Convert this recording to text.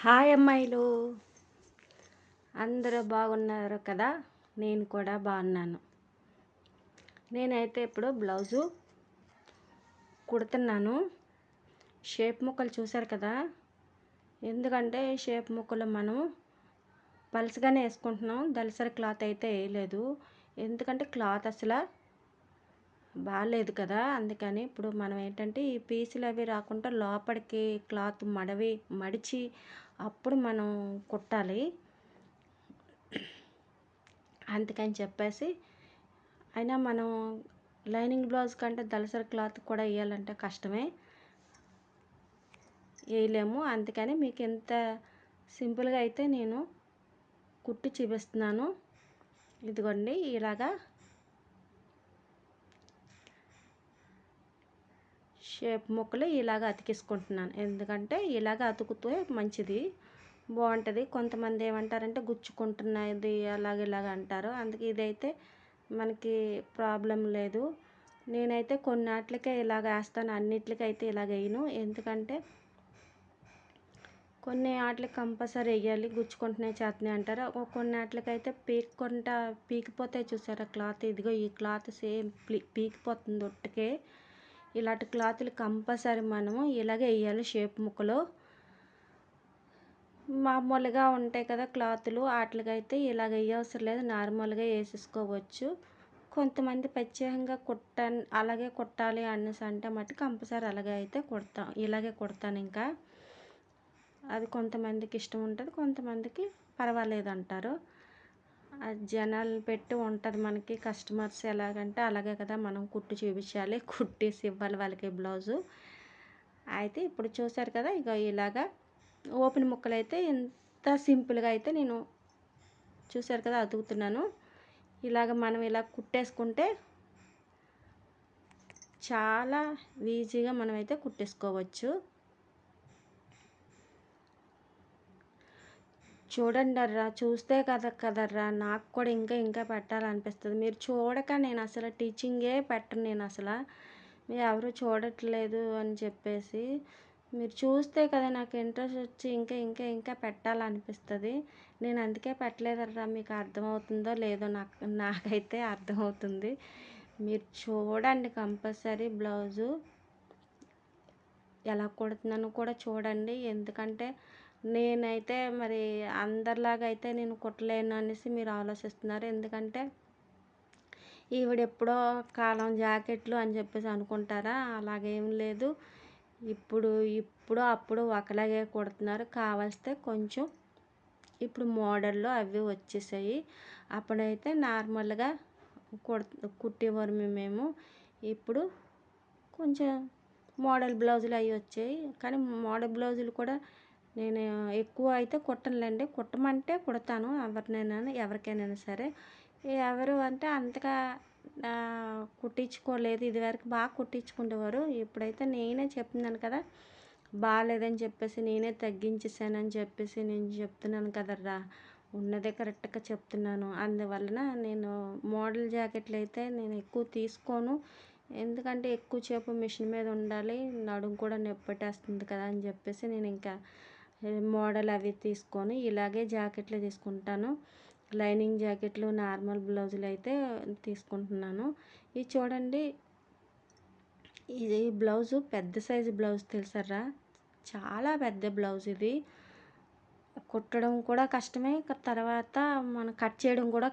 Hi అమ్మాయిలు. అందరూ బాగున్నారు కదా? నేను కూడా బాగున్నాను. నేనైతే ఇప్పుడు బ్లౌజు కుడుతున్నాను. షేప్ ముక్కలు చూసారు కదా? ఎందుకంటే షేప్ ముక్కలు మనం పలుసగానే వేసుకుంటున్నాం. దలసరి క్లాత్ అయితే వేయలేదు. ఎందుకంటే క్లాత్ అసలు బాగాలేదు కదా! అందుకని ఇప్పుడు మనం ఏంటంటే ఈ పీసులు అవి రాకుండా లోపలికి క్లాత్ మడవి మడిచి అప్పుడు మనం కుట్టాలి. అందుకని చెప్పేసి అయినా మనం లైనింగ్ బ్లౌజ్ కంటే దళసరి క్లాత్ కూడా వేయాలంటే కష్టమే. వేయలేము. అందుకని మీకు ఎంత సింపుల్గా అయితే నేను కుట్టి చూపిస్తున్నాను. ఇదిగోండి ఇలాగా షేప్ ముక్కలు ఇలాగ అతికిసుకుంటున్నాను ఎందుకంటే ఇలాగ అతుకుతే మంచిది బాగుంటుంది. కొంతమంది ఏమంటారంటే గుచ్చుకుంటున్నది అలాగ ఇలాగ అంటారు. అందుకే ఇదైతే మనకి ప్రాబ్లం లేదు. నేనైతే కొన్నాట్లకే ఇలాగ వేస్తాను. అన్నిట్లకైతే ఇలాగ వేయను. ఎందుకంటే కొన్ని ఆటలకి కంపల్సరీ వేయాలి. గుచ్చుకుంటున్నాయి చేతనే అంటారు. కొన్ని ఆటలకైతే పీక్కుంటా పీకిపోతాయి చూసారా క్లాత్? ఇదిగో ఈ క్లాత్ సేమ్ పీకిపోతుంది ఒట్టుకే. ఇలాంటి క్లాతులు కంపల్సరీ మనము ఇలాగే వేయాలి షేప్ ముక్కలు. మామూలుగా ఉంటాయి కదా క్లాతులు వాటికైతే ఇలాగ వేయవసరం లేదు. నార్మల్గా వేసేసుకోవచ్చు. కొంతమంది ప్రత్యేకంగా కుట్ట అలాగే కుట్టాలి అనేసి అంటే మట్టి కంపల్సరీ అలాగే అయితే కుడతాం. ఇలాగే కుడతాను ఇంకా. అది కొంతమందికి ఇష్టం ఉంటుంది కొంతమందికి పర్వాలేదు అంటారు జనాలు పెట్టి ఉంటుంది మనకి కస్టమర్స్ ఎలాగంటే అలాగే కదా మనం కుట్టి చూపించాలి కుట్టేసి ఇవ్వాలి వాళ్ళకి బ్లౌజు అయితే ఇప్పుడు చూసారు కదా ఇక ఇలాగా ఓపెన్ ముక్కలు అయితే ఎంత సింపుల్గా అయితే నేను చూసారు కదా అతుకుతున్నాను. ఇలాగ మనం ఇలా కుట్టేసుకుంటే చాలా ఈజీగా మనమైతే కుట్టేసుకోవచ్చు. చూడండర్రా చూస్తే కదా కదర్రా. నాకు కూడా ఇంకా ఇంకా పెట్టాలనిపిస్తుంది. మీరు చూడక నేను అసలు టీచింగే పెట్టను నేను అసలు. మీరు ఎవరు చూడట్లేదు అని చెప్పేసి. మీరు చూస్తే కదా నాకు ఇంట్రెస్ట్ వచ్చి ఇంకా ఇంకా ఇంకా పెట్టాలనిపిస్తుంది. నేను అందుకే పెట్టలేదర్రా. మీకు అర్థమవుతుందో లేదో నాకు నాకైతే అర్థమవుతుంది. మీరు చూడండి కంపల్సరీ బ్లౌజు. ఎలా కుడుతున్నాను కూడా చూడండి. ఎందుకంటే నేనైతే మరి అందరిలాగా అయితే నేను కుట్టలేను అనేసి మీరు ఆలోచిస్తున్నారు. ఎందుకంటే ఈవిడ ఎప్పుడో కాలం జాకెట్లు అని చెప్పేసి అనుకుంటారా? అలాగేం లేదు. ఇప్పుడు ఇప్పుడు అప్పుడు ఒకలాగే కుడుతున్నారు. కావలిస్తే కొంచెం ఇప్పుడు మోడల్లో అవి వచ్చేసాయి. అప్పుడైతే నార్మల్గా కుడు కుట్టేవారు మేము ఇప్పుడు కొంచెం మోడల్ బ్లౌజులు అవి వచ్చాయి. కానీ మోడల్ బ్లౌజులు కూడా నేను ఎక్కువ అయితే కుట్టనులేండి. కుట్టమంటే కుడతాను. ఎవరినైనా ఎవరికైనా సరే. ఎవరు అంటే అంతగా కుట్టించుకోలేదు. ఇదివరకు బాగా కుట్టించుకునేవారు ఇప్పుడైతే నేనే చెప్తున్నాను కదా బాగాలేదని చెప్పేసి నేనే తగ్గించేసానని చెప్పేసి నేను చెప్తున్నాను కదరా. ఉన్నదే కరెక్ట్గా చెప్తున్నాను. అందువలన నేను మోడల్ జాకెట్లు అయితే నేను ఎక్కువ తీసుకోను. ఎందుకంటే ఎక్కువ చేపు మిషన్ మీద ఉండాలి. నడుము కూడా నొప్పి పెట్టేస్తుంది కదా అని చెప్పేసి నేను ఇంకా మోడల్ అవి తీసుకొని ఇలాగే జాకెట్లు తీసుకుంటాను. లైనింగ్ జాకెట్లు నార్మల్ బ్లౌజులు అయితే తీసుకుంటున్నాను. ఇది చూడండి ఇది బ్లౌజు పెద్ద సైజు బ్లౌజ్ తెలుసారా చాలా పెద్ద బ్లౌజ్ ఇది. కుట్టడం కూడా కష్టమే తర్వాత మనం కట్ చేయడం కూడా